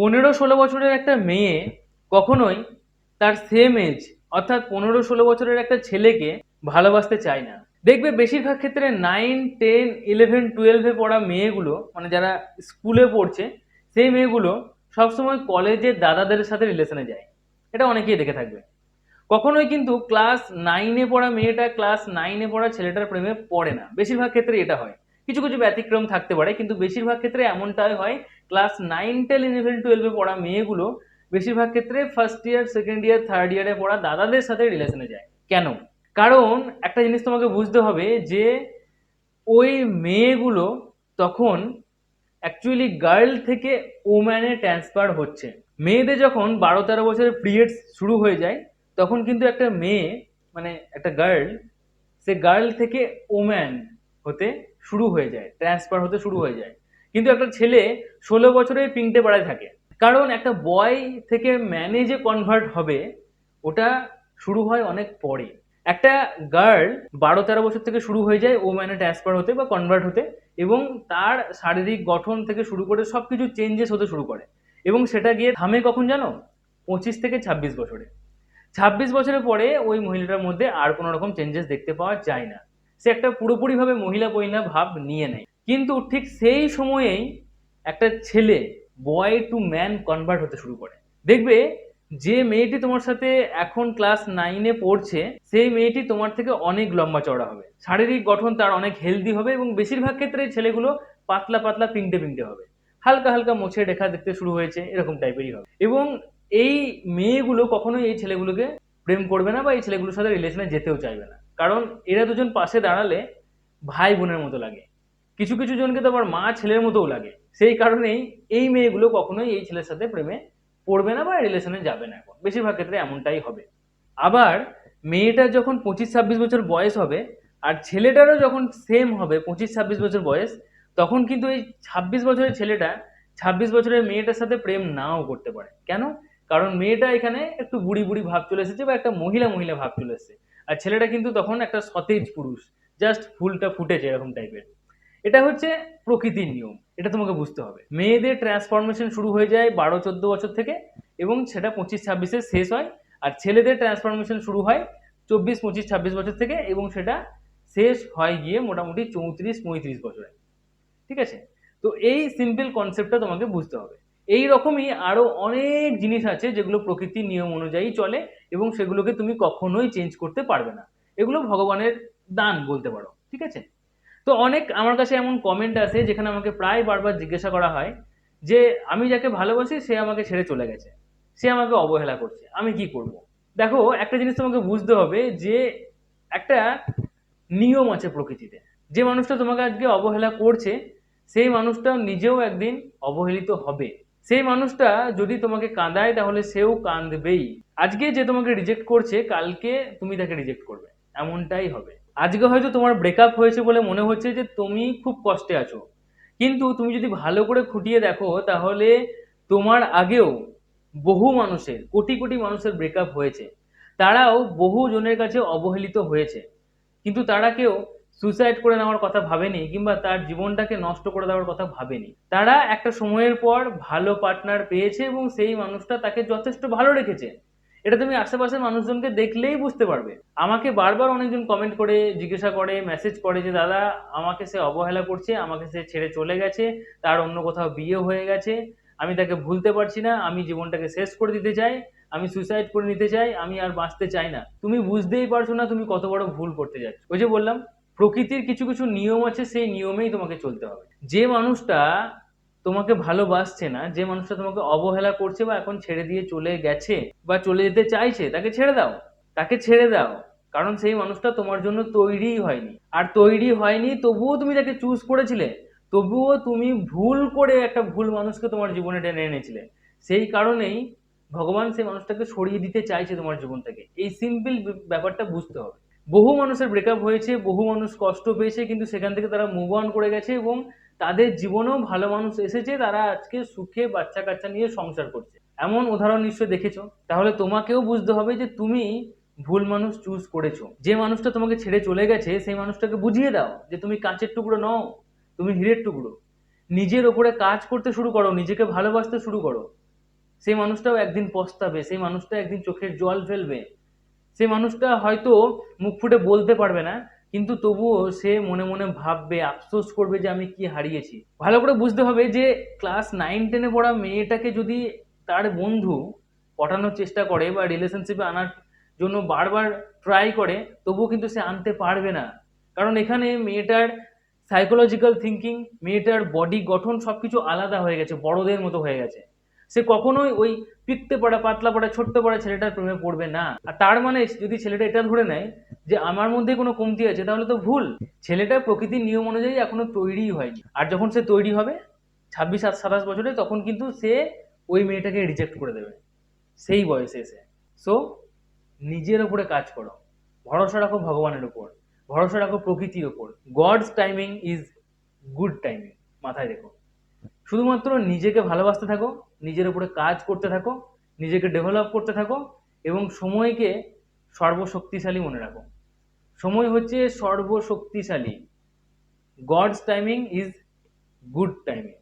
পনেরো ষোলো বছরের একটা মেয়ে কখনোই তার সেম এজ অর্থাৎ পনেরো ষোলো বছরের একটা ছেলেকে ভালোবাসতে চায় না। দেখবে বেশিরভাগ ক্ষেত্রে নাইন টেন ইলেভেন টুয়েলভে পড়া মেয়েগুলো মানে যারা স্কুলে পড়ছে, সেই মেয়েগুলো সবসময় কলেজের দাদাদের সাথে রিলেশনে যায়। এটা অনেকেই দেখে থাকবে। কখনোই কিন্তু ক্লাস নাইনে পড়া মেয়েটা ক্লাস নাইনে পড়া ছেলেটার প্রেমে পড়ে না। বেশিরভাগ ক্ষেত্রে এটা হয়। কিছু কিছু ব্যতিক্রম থাকতে পারে, কিন্তু বেশিরভাগ ক্ষেত্রে এমনটাই হয় ক্লাস নাইন, টেন, ইলেভেন, টুয়েলভে পড়া মেয়েগুলো বেশিরভাগ ক্ষেত্রে first year second year third ইয়ারে পড়া দাদাদের সাথে রিলেশনে যায়। কেন? কারণ একটা জিনিস তোমাকে বুঝতে হবে যে ওই মেয়েগুলো তখন অ্যাকচুয়ালি গার্ল থেকে ওম্যানে ট্রান্সফার হচ্ছে। মেয়েদের যখন বারো, তেরো বছরের পিরিয়ডস শুরু হয়ে যায়, তখন কিন্তু একটা মেয়ে মানে একটা গার্ল সে গার্ল থেকে ওম্যান হতে শুরু হয়ে যায় ট্রান্সফার হতে শুরু হয়ে যায়। কিন্তু একটা ছেলে ষোলো বছরের পিংটে পাড়ায় থাকে। কারণ একটা বয় থেকে ম্যানে যে কনভার্ট হবে, ওটা শুরু হয় অনেক পরে। একটা গার্ল বারো তেরো বছর থেকে শুরু হয়ে যায় ও ম্যানে ট্রান্সফার হতে বা কনভার্ট হতে এবং তার শারীরিক গঠন থেকে শুরু করে সব কিছু চেঞ্জেস হতে শুরু করে। এবং সেটা গিয়ে থামে কখন জানো? পঁচিশ থেকে ছাব্বিশ বছরে। ছাব্বিশ বছরের পরে ওই মহিলাটার মধ্যে আর কোনো রকম চেঞ্জেস দেখতে পাওয়া যায় না। সে একটা পুরোপুরিভাবে মহিলা পহিলা ভাব নিয়ে নেয়। কিন্তু ঠিক সেই সময়েই একটা ছেলে বয় টু ম্যান কনভার্ট হতে শুরু করে। দেখবে, যে মেয়েটি তোমার সাথে এখন ক্লাস নাইনে পড়ছে, সেই মেয়েটি তোমার থেকে অনেক লম্বা চওড়া হবে। শারীরিক গঠন তার অনেক হেলদি হবে এবং বেশিরভাগ ক্ষেত্রে ছেলেগুলো পাতলা পাতলা পিংটে পিংটে হবে। হালকা হালকা মোছে রেখা দেখতে শুরু হয়েছে, এরকম টাইপেরই হবে। এবং এই মেয়েগুলো কখনোই এই ছেলেগুলোকে প্রেম করবে না বা এই ছেলেগুলোর সাথে রিলেশনে যেতেও চাইবে না। কারণ এরা দুজন পাশে দাঁড়ালে ভাই বোনের মতো লাগে। কিছু কিছু জনকে তো আবার মা ছেলের মতোও লাগে। সেই কারণেই এই মেয়েগুলো কখনোই এই ছেলের সাথে প্রেমে পড়বে না বা রিলেশনে যাবে না এখন। বেশিরভাগ ক্ষেত্রে এমনটাই হবে। আবার মেয়েটার যখন পঁচিশ ছাব্বিশ বছর বয়স হবে আর ছেলেটারও যখন সেম হবে পঁচিশ ছাব্বিশ বছর বয়স, তখন কিন্তু এই ছাব্বিশ বছরের ছেলেটা ছাব্বিশ বছরের মেয়েটার সাথে প্রেম নাও করতে পারে। কেন? কারণ মেয়েটা এখানে একটু বুড়ি বুড়ি ভাব চলে এসেছে বা একটা মহিলা মহিলা ভাব চলে এসেছে। আর ছেলেটা কিন্তু তখন একটা সতেজ পুরুষ জাস্ট ফুলটা ফুটেছে এরকম টাইপের এটা হচ্ছে প্রকৃতির নিয়ম, এটা তোমাকে বুঝতে হবে। মেয়েদের ট্রান্সফরমেশন শুরু হয়ে যায় বারো, চোদ্দ বছর থেকে এবং সেটা পঁচিশ, ছাব্বিশে শেষ হয় আর ছেলেদের ট্রান্সফরমেশন শুরু হয় চব্বিশ, পঁচিশ, ছাব্বিশ বছর থেকে এবং সেটা শেষ হয় গিয়ে মোটামুটি চৌত্রিশ, পঁয়ত্রিশ বছরে। ঠিক আছে? তো এই সিম্পল কনসেপ্টটা তোমাকে বুঝতে হবে। এই রকমই আরও অনেক জিনিস আছে যেগুলো প্রকৃতির নিয়ম অনুযায়ী চলে এবং সেগুলোকে তুমি কখনোই চেঞ্জ করতে পারবে না। এগুলো ভগবানের দান বলতে পারো। ঠিক আছে? তো অনেক আমার কাছে এমন কমেন্ট আছে যেখানে আমাকে প্রায় বারবার জিজ্ঞাসা করা হয় যে, আমি যাকে ভালোবাসি, সে আমাকে ছেড়ে চলে গেছে। সে আমাকে অবহেলা করছে। আমি কি করব? দেখো, একটা জিনিস তোমাকে বুঝতে হবে যে, একটা নিয়ম আছে প্রকৃতিতে। যে মানুষটা তোমাকে আজকে অবহেলা করছে, সেই মানুষটা নিজেও একদিন অবহেলিত হবে। সেই মানুষটা যদি তোমাকে কাঁদায়, তাহলে সেও কাঁদবেই। আজকে যে তোমাকে রিজেক্ট করছে, কালকে তুমি তাকে রিজেক্ট করবে। এমনটাই হবে। আজকে হয়তো তোমার ব্রেকআপ হয়েছে বলে মনে হচ্ছে যে তুমি খুব কষ্টে আছো। কিন্তু তুমি যদি ভালো করে খুঁটিয়ে দেখো, তাহলে তোমার আগেও বহু মানুষের, কোটি কোটি মানুষের ব্রেকআপ হয়েছে। তারাও বহু জনের কাছে অবহেলিত হয়েছে। কিন্তু তারা কেউ সুইসাইড করে নেওয়ার কথা ভাবেনি, কিংবা তার জীবনটাকে নষ্ট করে দেওয়ার কথা ভাবেনি। তারা একটা সময়ের পর ভালো পার্টনার পেয়েছে এবং সেই মানুষটা তাকে যথেষ্ট ভালো রেখেছে। এটা তুমি আশেপাশের মানুষজনকে দেখলেই বুঝতে পারবে। আমাকে বারবার অনেকজন কমেন্ট করে, জিজ্ঞাসা করে মেসেজ করে যে, দাদা, আমাকে সে অবহেলা করছে, আমাকে সে ছেড়ে চলে গেছে, তার অন্য কোথাও বিয়ে হয়ে গেছে, আমি তাকে ভুলতে পারছি না, আমি জীবনটাকে শেষ করে দিতে চাই, আমি সুইসাইড করে নিতে চাই, আমি আর বাঁচতে চাই না। তুমি বুঝতেই পারছ না তুমি কত বড় ভুল করতে যাচ্ছ। ওই যে বললাম, প্রকৃতির কিছু কিছু নিয়ম আছে, সেই নিয়মেই তোমাকে চলতে হবে। যে মানুষটা তোমাকে ভালোবাসছে না, যে মানুষটা তোমাকে অবহেলা করছে বা এখন ছেড়ে দিয়ে চলে গেছে বা চলে যেতে চাইছে, তাকে ছেড়ে দাও। তাকে ছেড়ে দাও। কারণ সেই মানুষটা তোমার জন্য তৈরিই হয়নি। আর তৈরি হয়নি, তবুও তুমি তাকে চুজ করেছিলে। তবুও তুমি ভুল করে একটা ভুল মানুষকে তোমার জীবনে টেনে এনেছিলে। সেই কারণেই ভগবান সেই মানুষটাকে সরিয়ে দিতে চাইছে তোমার জীবন থেকে। এই সিম্পল ব্যাপারটা বুঝতে হবে। বহু মানুষের ব্রেকআপ হয়েছে, বহু মানুষ কষ্ট পেয়েছে, কিন্তু সেখান থেকে তারা মুভ অন করে গেছে এবং তাদের জীবনেও ভালো মানুষ এসেছে, তারা আজকে সুখে বাচ্চা কাচ্চা নিয়ে সংসার করছে। এমন উদাহরণ নিশ্চয় দেখেছ? তাহলে তোমাকেও বুঝতে হবে যে তুমি ভুল মানুষ চুজ করেছ। যে মানুষটা তোমাকে ছেড়ে চলে গেছে, সেই মানুষটাকে বুঝিয়ে দাও যে তুমি কাঁচের টুকরো নও, তুমি হীরের টুকরো। নিজের ওপরে কাজ করতে শুরু করো, নিজেকে ভালোবাসতে শুরু করো। সেই মানুষটাও একদিন পস্তাবে, সেই মানুষটা একদিন চোখের জল ফেলবে। সেই মানুষটা হয়তো মুখ ফুটে বলতে পারবে না কিন্তু তবুও সে মনে মনে ভাববে, আফসোস করবে যে আমি কি হারিয়েছি। ভালো করে বুঝতে হবে যে ক্লাস নাইন, টেনে পড়া মেয়েটাকে যদি তার বন্ধু পটানোর চেষ্টা করে বা রিলেশনশিপে আনার জন্য বারবার ট্রাই করে, তবুও কিন্তু সে আনতে পারবে না। কারণ এখানে মেয়েটার সাইকোলজিক্যাল থিঙ্কিং মেয়েটার বডি গঠন সব কিছু আলাদা হয়ে গেছে, বড়দের মতো হয়ে গেছে। সে কখনোই ওই পিকতে পড়া, পাতলা পড়া, ছোট্ট পড়া ছেলেটার প্রেমে পড়বে না। আর তার মানে যদি ছেলেটা এটা ধরে নেয় যে আমার মধ্যে কোনো কমতি আছে, তাহলে তো ভুল। ছেলেটা প্রকৃতির নিয়ম অনুযায়ী এখনও তৈরিই হয়নি। আর যখন সে তৈরি হবে, ছাব্বিশ আর সাতাশ বছরে, তখন কিন্তু সে ওই মেয়েটাকে রিজেক্ট করে দেবে। সেই বয়সে এসে। সো নিজের ওপরে কাজ করো। ভরসা রাখো ভগবানের উপর ভরসা রাখো প্রকৃতির ওপর। God's timing is good timing মাথায় রেখো। শুধুমাত্র নিজেকে ভালোবাসতে থাকো, নিজের উপরে কাজ করতে থাকো, নিজেকে ডেভেলপ করতে থাকো এবং সময়কে সর্বশক্তিশালী মনে রাখো। সময় হচ্ছে সর্বশক্তিশালী। God's timing is good timing